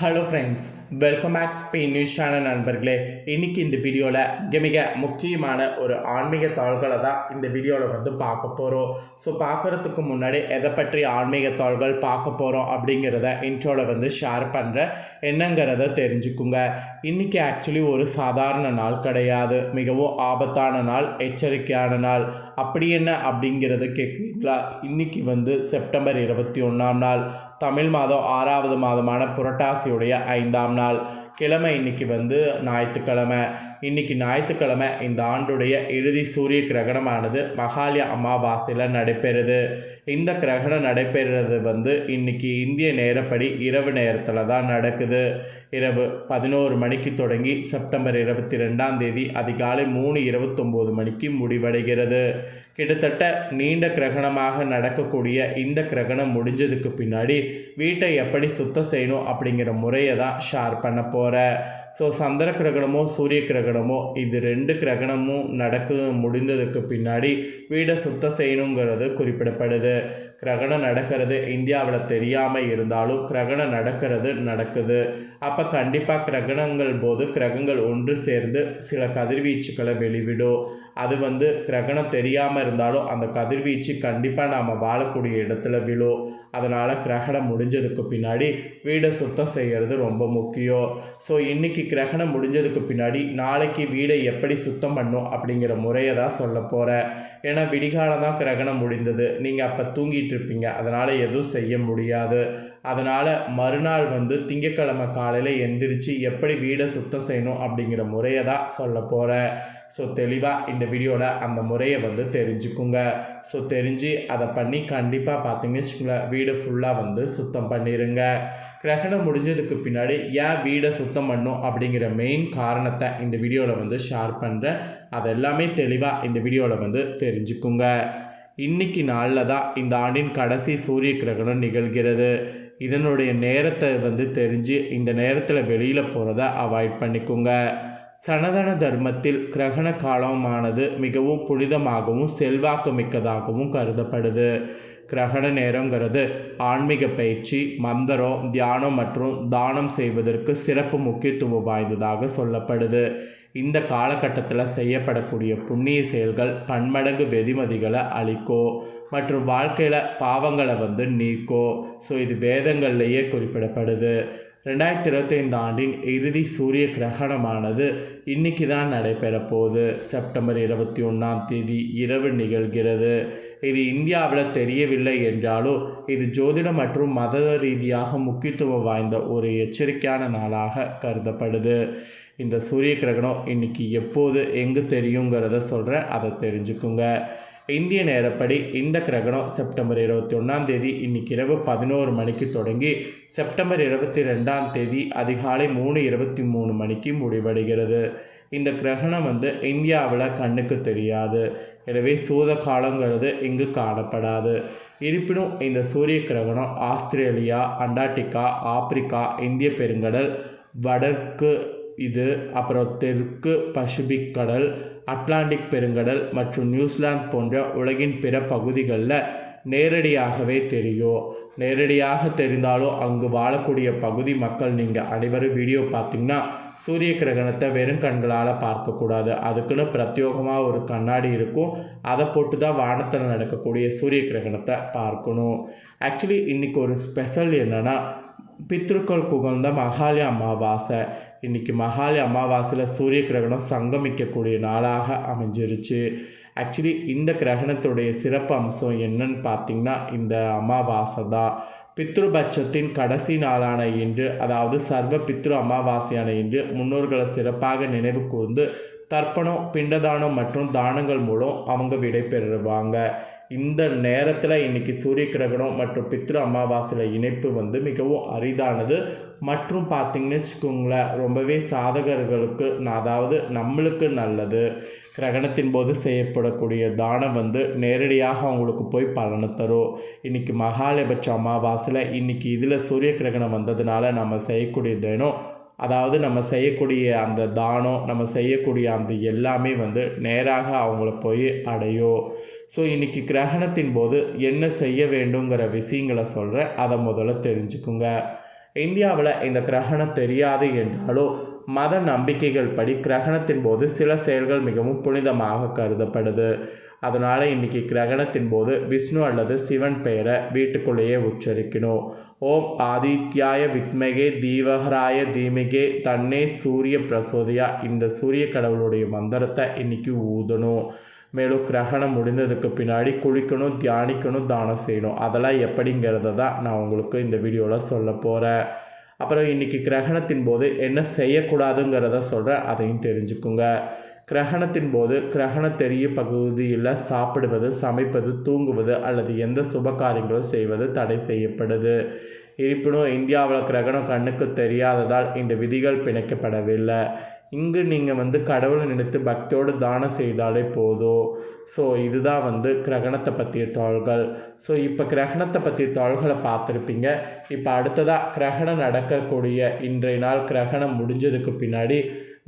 Hello friends welcome back Spain news channel நண்பர்களே. இன்னைக்கு இந்த வீடியோவில் மிக மிக முக்கியமான ஒரு ஆன்மீக தாள்களை தான் இந்த வீடியோவில் வந்து பார்க்க போகிறோம் ஸோ பார்க்குறதுக்கு முன்னாடி எதை பற்றி ஆன்மீக தாள்கள் பார்க்க போகிறோம் அப்படிங்கிறத இன்ட்ரோவில் வந்து ஷேர் பண்ணுறேன் என்னங்கிறத தெரிஞ்சுக்குங்க. இன்றைக்கி ஆக்சுவலி ஒரு சாதாரண நாள் கிடையாது. மிகவும் ஆபத்தான நாள் எச்சரிக்கையான நாள். அப்படி என்ன அப்படிங்கிறத கேட்குறீங்களா? இன்றைக்கி வந்து செப்டம்பர் இருபத்தி ஒன்றாம் நாள். தமிழ் மாதம் ஆறாவது மாதமான புரட்டாசியுடைய ஐந்தாம் நாள். கிழமை இன்னைக்கு வந்து ஞாயிற்றுக்கிழமை. இன்னைக்கு ஞாயிற்றுக்கிழமை இந்த ஆண்டுடைய இறுதி சூரிய கிரகணமானது மகாலய அமாவாசையில் நடைபெறுது. இந்த கிரகணம் நடைபெறுறது வந்து இன்னைக்கு இந்திய நேரப்படி இரவு நேரத்தில் தான் நடக்குது. இரவு பதினோரு மணிக்கு தொடங்கி செப்டம்பர் இருபத்தி ரெண்டாம் தேதி அதிகாலை மூணு இருபத்தொம்போது மணிக்கு முடிவடைகிறது. கிட்டத்தட்ட நீண்ட கிரகணமாக நடக்கக்கூடிய இந்த கிரகணம் முடிஞ்சதுக்கு பின்னாடி வீட்டை எப்படி சுத்தம் செய்யணும் அப்படிங்கிற முறையை தான் ஷேர் பண்ண போகிறேன் ஸோ சந்திர கிரகணமோ சூரிய கிரகணமோ இது ரெண்டு கிரகணமும் நடக்க முடிந்ததுக்கு பின்னாடி வீடை சுத்தம் செய்யணுங்கிறது குறிப்பிடப்படுது. கிரகணம் நடக்கிறது இந்தியாவில் தெரியாமல் இருந்தாலும் கிரகணம் நடக்கிறது நடக்குது. அப்போ கண்டிப்பாக கிரகணங்கள் போது கிரகங்கள் ஒன்று சேர்ந்து சில கதிர்வீச்சுக்களை வெளிவிடும். அது வந்து கிரகணம் தெரியாமல் இருந்தாலும் அந்த கதிர்வீச்சு கண்டிப்பாக நாம் வாழக்கூடிய இடத்துல விழும். அதனால் கிரகணம் முடிஞ்சதுக்கு பின்னாடி வீடை சுத்தம் செய்கிறது ரொம்ப முக்கியம். ஸோ இன்றைக்கி கிரகணம் முடிஞ்சதுக்கு பின்னாடி நாளைக்கு வீடை எப்படி சுத்தம் பண்ணும் அப்படிங்கிற முறையை தான் சொல்ல போகிறேன் ஏன்னா விடிகாலம் தான் கிரகணம் முடிந்தது. நீங்கள் அப்போ தூங்கிட்டு இருப்பீங்க. அதனால் எதுவும் செய்ய முடியாது. அதனால் மறுநாள் வந்து திங்கக்கிழமை காலையில் எந்திரிச்சு எப்படி வீடை சுத்தம் செய்யணும் அப்படிங்கிற முறையை தான் சொல்ல போகிறேன் ஸோ தெளிவாக இந்த வீடியோவில் அந்த முறையை வந்து தெரிஞ்சுக்குங்க. ஸோ தெரிஞ்சு அதை பண்ணி கண்டிப்பாக பார்த்தீங்கன்னு வச்சுக்கோங்களேன் வீடு ஃபுல்லாக வந்து சுத்தம் பண்ணிடுங்க கிரகணம் முடிஞ்சதுக்கு பின்னாடி ஏன் வீடை சுத்தம் பண்ணும் அப்படிங்கிற மெயின் காரணத்தை இந்த வீடியோவில் வந்து ஷேர் பண்ணுறேன் அதெல்லாமே தெளிவாக இந்த வீடியோவில் வந்து தெரிஞ்சுக்குங்க. இன்னைக்கு நாளில் தான் இந்த ஆண்டின் கடைசி சூரிய கிரகணம் நிகழ்கிறது. இதனுடைய நேரத்தை வந்து தெரிஞ்சு இந்த நேரத்தில் வெளியில் போகிறத அவாய்ட் பண்ணிக்கோங்க. சனதன தர்மத்தில் கிரகண காலமானது மிகவும் புனிதமாகவும் செல்வாக்கு மிக்கதாகவும் கருதப்படுது. கிரகண நேரங்கிறது ஆன்மீக பயிற்சி மந்திரம் தியானம் மற்றும் தானம் செய்வதற்கு சிறப்பு முக்கியத்துவம் வாய்ந்ததாக சொல்லப்படுது. இந்த காலகட்டத்தில் செய்யப்படக்கூடிய புண்ணிய செயல்கள் பன்மடங்கு வெதிமதிகளை அளிக்கோ மற்றும் வாழ்க்கையில் பாவங்களை வந்து நீக்கோ. ஸோ இது வேதங்கள்லேயே குறிப்பிடப்படுது. ரெண்டாயிரத்தி இருபத்தைந்து ஆண்டின் இறுதி சூரிய கிரகணமானது இன்னைக்கு தான் நடைபெற போகுது. செப்டம்பர் இருபத்தி ஒன்றாம் தேதி இரவு நிகழ்கிறது. இது இந்தியாவில் தெரியவில்லை என்றாலும் இது ஜோதிடம் மற்றும் மத ரீதியாக முக்கியத்துவம் வாய்ந்த ஒரு எச்சரிக்கையான நாளாக கருதப்படுது. இந்த சூரிய கிரகணம் இன்னைக்கு எப்போது எங்கே தெரியுங்கிறத சொல்கிறேன் அதை தெரிஞ்சுக்குங்க. இந்திய நேரப்படி இந்த கிரகணம் செப்டம்பர் இருபத்தி ஒன்றாம் தேதி இன்னைக்கு இரவு பதினோரு மணிக்கு தொடங்கி செப்டம்பர் இருபத்தி ரெண்டாம் தேதி அதிகாலை மூணு இருபத்தி மூணு மணிக்கு முடிவடைகிறது. இந்த கிரகணம் வந்து இந்தியாவில் கண்ணுக்கு தெரியாது. எனவே சூத காலங்கிறது இங்கு காணப்படாது. இருப்பினும் இந்த சூரிய கிரகணம் ஆஸ்திரேலியா அண்டார்டிகா ஆப்பிரிக்கா இந்திய பெருங்கடல் வடக்கு இது அப்புறம் தெற்கு பசிபிக் கடல் அட்லாண்டிக் பெருங்கடல் மற்றும் நியூசிலாந்து போன்ற உலகின் பிற பகுதிகளில் நேரடியாகவே தெரியும். நேரடியாக தெரிந்தாலும் அங்கு வாழக்கூடிய பகுதி மக்கள் நீங்கள் அனைவரும் வீடியோ பார்த்தீங்கன்னா சூரிய கிரகணத்தை வெறும் கண்களால் பார்க்கக்கூடாது. அதுக்குன்னு பிரத்யோகமாக ஒரு கண்ணாடி இருக்கும். அதை போட்டு தான் வானத்தில் நடக்கக்கூடிய சூரிய கிரகணத்தை பார்க்கணும். ஆக்சுவலி இன்றைக்கி ஒரு ஸ்பெஷல் என்னென்னா பித்ருக்கள் புகழ்ந்த மகாலய அமாவாசை. இன்றைக்கி மகாலி அமாவாசையில் சூரிய கிரகணம் சங்கமிக்கக்கூடிய நாளாக அமைஞ்சிருச்சு. ஆக்சுவலி இந்த கிரகணத்துடைய சிறப்பு அம்சம் என்னன்னு பார்த்திங்கன்னா இந்த அமாவாசை தான். பித்ருபட்சத்தின் கடைசி நாளான இன்று அதாவது சர்வ பித்ரு அமாவாசையான இன்று முன்னோர்களை சிறப்பாக நினைவு கூர்ந்து தர்ப்பணம் பிண்டதானம் மற்றும் தானங்கள் மூலம் அவங்க விடை பெறுவாங்க இந்த நேரத்தில் இன்றைக்கி சூரிய கிரகணம் மற்றும் பித்ரு அமாவாசையில் இணைப்பு வந்து மிகவும் அரிதானது. மற்றும் பார்த்திங்கன்னு வச்சுக்கோங்களேன் ரொம்பவே சாதகர்களுக்கு அதாவது நம்மளுக்கு நல்லது. கிரகணத்தின் போது செய்யப்படக்கூடிய தானம் வந்து நேரடியாக அவங்களுக்கு போய் பலனை தரும். இன்றைக்கி மகாலயபட்ச அமாவாசையில் இன்றைக்கி இதில் சூரிய கிரகணம் வந்ததுனால நம்ம செய்யக்கூடிய தினம் அதாவது நம்ம செய்யக்கூடிய அந்த தானம் நம்ம செய்யக்கூடிய அந்த எல்லாமே வந்து நேராக அவங்கள போய் அடையும். ஸோ இன்றைக்கி கிரகணத்தின் போது என்ன செய்ய வேண்டுங்கிற விஷயங்களை சொல்கிறேன் அதை முதல்ல தெரிஞ்சுக்குங்க. இந்தியாவில் இந்த கிரகணம் தெரியாது என்றாலும் மத நம்பிக்கைகள் படி கிரகணத்தின் போது சில செயல்கள் மிகவும் புனிதமாக கருதப்படுது. அதனால் இன்றைக்கி கிரகணத்தின் போது விஷ்ணு அல்லது சிவன் பெயரை வீட்டுக்குள்ளேயே உச்சரிக்கணும். ஓம் ஆதித்யாய வித்மகே தீவகராய தீமிகே தன்னே சூரிய பிரசோதியா இந்த சூரிய கடவுளுடைய மந்திரத்தை இன்னைக்கு ஊதணும். மேலும் கிரகணம் முடிந்ததுக்கு பின்னாடி குளிக்கணும் தியானிக்கணும் தானம் செய்யணும். அதெல்லாம் எப்படிங்கிறத தான் நான் உங்களுக்கு இந்த வீடியோவில் சொல்ல போகிறேன் அப்புறம் இன்றைக்கி கிரகணத்தின் போது என்ன செய்யக்கூடாதுங்கிறத சொல்கிறேன் அதையும் தெரிஞ்சுக்குங்க. கிரகணத்தின் போது கிரகண தெரிய பகுதியில் சாப்பிடுவது சமைப்பது தூங்குவது அல்லது எந்த சுப காரியங்களும் செய்வது தடை செய்யப்படுது. இருப்பினும் இந்தியாவில் கிரகணம் கண்ணுக்கு தெரியாததால் இந்த விதிகள் பிணைக்கப்படவில்லை. இங்கு நீங்கள் வந்து கடவுளை நினைத்து பக்தியோடு தானம் செய்தாலே போதும் ஸோ இதுதான் வந்து கிரகணத்தை பற்றிய தாள்கள். ஸோ இப்போ கிரகணத்தை பற்றிய தாள்களை பார்த்துருப்பீங்க. இப்போ அடுத்ததாக கிரகணம் நடக்கக்கூடிய இன்றைய நாள் கிரகணம் முடிஞ்சதுக்கு பின்னாடி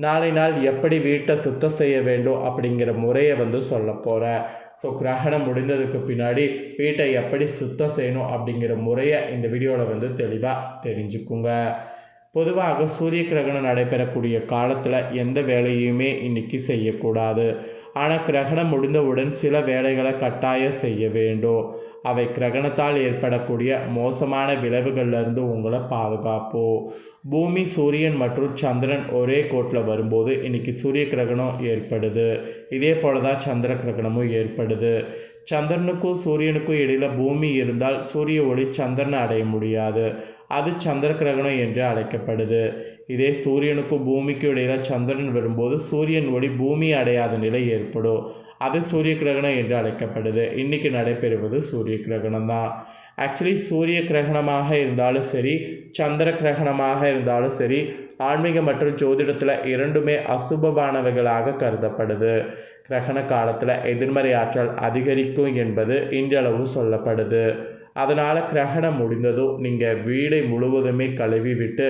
நாளை நாள் எப்படி வீட்டை சுத்தம் செய்ய வேண்டும் அப்படிங்கிற முறையை வந்து சொல்ல போகிறேன் ஸோ கிரகணம் முடிந்ததுக்கு பின்னாடி வீட்டை எப்படி சுத்தம் செய்யணும் அப்படிங்கிற முறையை இந்த வீடியோவில் வந்து தெளிவாக தெரிஞ்சுக்குங்க. பொதுவாக சூரிய கிரகணம் நடைபெறக்கூடிய காலத்தில் எந்த வேலையுமே இன்றைக்கி செய்யக்கூடாது. ஆனால் கிரகணம் முடிந்தவுடன் சில வேலைகளை கட்டாயம் செய்ய வேண்டும். அவை கிரகணத்தால் ஏற்படக்கூடிய மோசமான விளைவுகள்லேருந்து உங்களை பாதுகாப்போம். பூமி சூரியன் மற்றும் சந்திரன் ஒரே கோட்டில் வரும்போது இன்றைக்கி சூரிய கிரகணம் ஏற்படுது. இதே போல தான் சந்திர கிரகணமும் ஏற்படுது. சந்திரனுக்கும் சூரியனுக்கும் இடையில் பூமி இருந்தால் சூரிய ஒளி சந்திரனை அடைய முடியாது. அது சந்திர கிரகணம் என்று அழைக்கப்படுது. இதே சூரியனுக்கும் பூமிக்கும் இடையில் சந்திரன் வரும்போது சூரியன் ஒளி பூமி அடையாத நிலை ஏற்படும். அது சூரிய கிரகணம் என்று அழைக்கப்படுது. இன்றைக்கி நடைபெறுவது சூரிய கிரகணம் தான். ஆக்சுவலி சூரிய கிரகணமாக இருந்தாலும் சரி சந்திர கிரகணமாக இருந்தாலும் சரி ஆன்மீக மற்றும் ஜோதிடத்தில் இரண்டுமே அசுபமானவைகளாக கருதப்படுது. கிரகண காலத்தில் எதிர்மறை ஆற்றல் அதிகரிக்கும் என்பது இன்றளவு சொல்லப்படுது. அதனால் கிரகணம் முடிந்ததும் நீங்கள் வீடை முழுவதுமே கழுவி விட்டு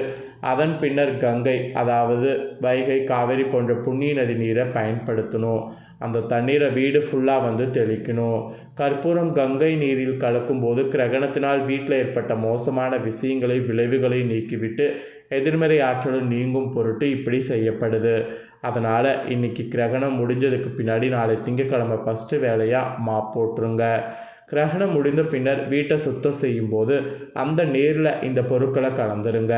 அதன் பின்னர் கங்கை அதாவது வைகை காவிரி போன்ற புண்ணிய நதி நீரை பயன்படுத்தணும். அந்த தண்ணீரை வீடு ஃபுல்லாக வந்து தெளிக்கணும். கற்பூரம் கங்கை நீரில் கலக்கும்போது கிரகணத்தினால் வீட்டில் ஏற்பட்ட மோசமான விஷயங்களை விளைவுகளை நீக்கிவிட்டு எதிர்மறை ஆற்றலும் நீங்கும் பொருட்டு இப்படி செய்யப்படுது. அதனால் இன்றைக்கி கிரகணம் முடிஞ்சதுக்கு பின்னாடி நாளை திங்கக்கிழமை ஃபஸ்ட்டு வேலையாக மா போட்டுருங்க. கிரகணம் முடிந்த பின்னர் வீட்டை சுத்தம் செய்யும்போது அந்த நீரில் இந்த பொருட்களை கலந்துருங்க.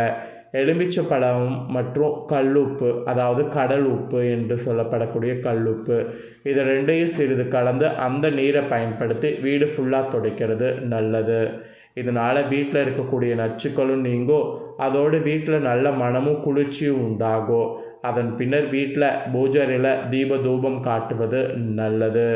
எலுமிச்சை பழம் மற்றும் கல்லுப்பு அதாவது கடல் உப்பு என்று சொல்லப்படக்கூடிய கல்லுப்பு இது ரெண்டையும் சிறிது கலந்து அந்த நீரை பயன்படுத்தி வீடு ஃபுல்லாக துடைக்கிறது நல்லது. இதனால் வீட்டில் இருக்கக்கூடிய நச்சுக்களும் நீங்கும். அதோடு வீட்டில் நல்ல மனமும் குளிர்ச்சியும் உண்டாகும். அதன் பின்னர் வீட்டில் பூஜரையில் தீப தூபம் காட்டுவது நல்லது.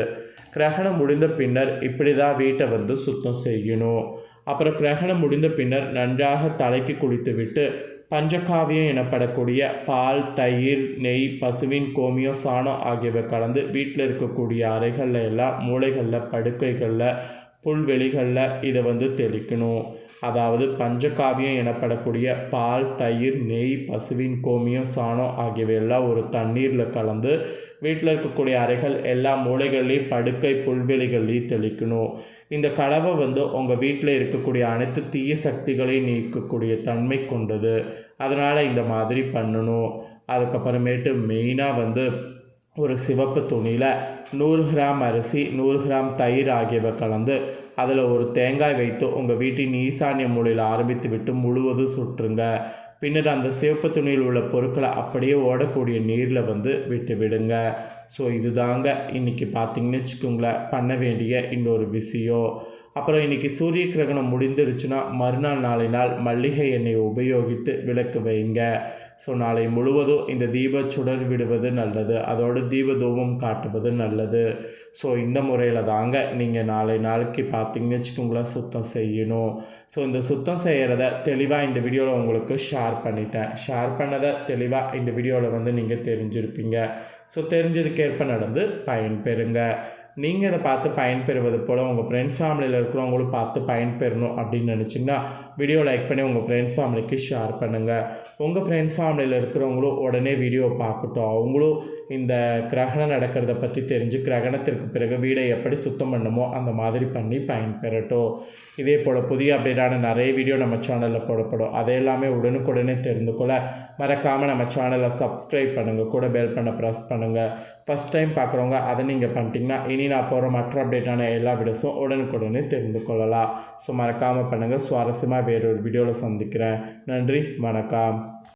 கிரகணம் முடிந்த பின்னர் இப்படி தான் வீட்டை வந்து சுத்தம் செய்யணும். அப்புறம் கிரகணம் முடிந்த பின்னர் நன்றாக தலைக்கு குளித்துவிட்டு பஞ்சகாவியம் எனப்படக்கூடிய பால் தயிர் நெய் பசுவின் கோமியம் சாணம் ஆகியவை கலந்து வீட்டில் இருக்கக்கூடிய அறைகளில் எல்லாம் மூளைகளில் படுக்கைகளில் புல்வெளிகளில் இதை வந்து தெளிக்கணும். அதாவது பஞ்சகாவியம் எனப்படக்கூடிய பால் தயிர் நெய் பசுவின் கோமியம் சாணம் ஆகியவையெல்லாம் ஒரு தண்ணீரில் கலந்து வீட்டில் இருக்கக்கூடிய அறைகள் எல்லா மூளைகள்லேயும் படுக்கை புல்வெளிகள்லேயும் தெளிக்கணும். இந்த கலவை வந்து உங்கள் வீட்டில் இருக்கக்கூடிய அனைத்து தீய சக்திகளையும் நீக்கக்கூடிய தன்மை கொண்டது. அதனால் இந்த மாதிரி பண்ணணும். அதுக்கப்புறமேட்டு மெயினாக வந்து ஒரு சிவப்பு துணியில் நூறு கிராம் அரிசி நூறு கிராம் தயிர் ஆகியவை கலந்து அதில் ஒரு தேங்காய் வைத்து உங்கள் வீட்டின் ஈசானிய மூலையில் ஆரம்பித்து விட்டு முழுவதும் சுற்றுங்க. பின்னர் அந்த சிவப்பு துணியில் உள்ள பொருட்களை அப்படியே ஓடக்கூடிய நீரில் வந்து விட்டு விடுங்க. ஸோ இதுதாங்க இன்றைக்கி பார்த்தீங்கன்னு வச்சுக்கோங்களேன் பண்ண வேண்டிய இன்னொரு விஷயம். அப்புறம் இன்றைக்கி சூரிய கிரகணம் முடிந்துருச்சுன்னா மறுநாள் நாளை நாள் மல்லிகை எண்ணெயை உபயோகித்து விளக்கு வைங்க. ஸோ நாளை முழுவதும் இந்த தீப சுடர் விடுவது நல்லது. அதோடு தீப தூபம் காட்டுவது நல்லது. ஸோ இந்த முறையில் தாங்க நீங்கள் நாளை நாளைக்கு பார்த்தீங்கன்னு வச்சுக்கோங்களேன் சுத்தம் செய்யணும். ஸோ இந்த சுத்தம் செய்கிறத தெளிவாக இந்த வீடியோவில் உங்களுக்கு ஷேர் பண்ணிட்டேன். ஷேர் பண்ணதை தெளிவாக இந்த வீடியோவில் வந்து நீங்கள் தெரிஞ்சிருப்பீங்க. ஸோ தெரிஞ்சதுக்கேற்ப நடந்து பயன்பெறுங்க. நீங்கள் இதை பார்த்து பயன்பெறுவது போல் உங்கள் ஃப்ரெண்ட்ஸ் ஃபேமிலியில் இருக்கிறவங்களும் பார்த்து பயன்பெறணும் அப்படின்னு நினச்சிங்கன்னா வீடியோ லைக் பண்ணி உங்கள் ஃப்ரெண்ட்ஸ் ஃபேமிலிக்கு ஷேர் பண்ணுங்கள் உங்கள் ஃப்ரெண்ட்ஸ் ஃபேமிலியில் இருக்கிறவங்களும் உடனே வீடியோ பார்க்கட்டும். அவங்களும் இந்த கிரகணம் நடக்கிறத பற்றி தெரிஞ்சு கிரகணத்திற்கு பிறகு வீடை எப்படி சுத்தம் பண்ணுமோ அந்த மாதிரி பண்ணி பயன்பெறட்டும். இதே போல் புதிய அப்டேட்டான நிறைய வீடியோ நம்ம சேனலில் போடப்படும். அதை எல்லாமே உடனுக்குடனே தெரிந்து கொள்ள மறக்காமல் நம்ம சேனலை சப்ஸ்கிரைப் பண்ணுங்கள் கூட பெல் பண்ண ப்ரெஸ் பண்ணுங்கள் ஃபஸ்ட் டைம் பார்க்குறவங்க அதை நீங்கள் பண்ணிட்டீங்கன்னா இனி நான் போகிற மற்ற அப்டேட்டான எல்லா வீடியோஸும் உடனுக்குடனே தெரிந்து கொள்ளலாம். ஸோ மறக்காமல் பண்ணுங்கள் சுவாரஸ்யமாக வேறொரு வீடியோவில் சந்திக்கிறேன். நன்றி. வணக்கம்.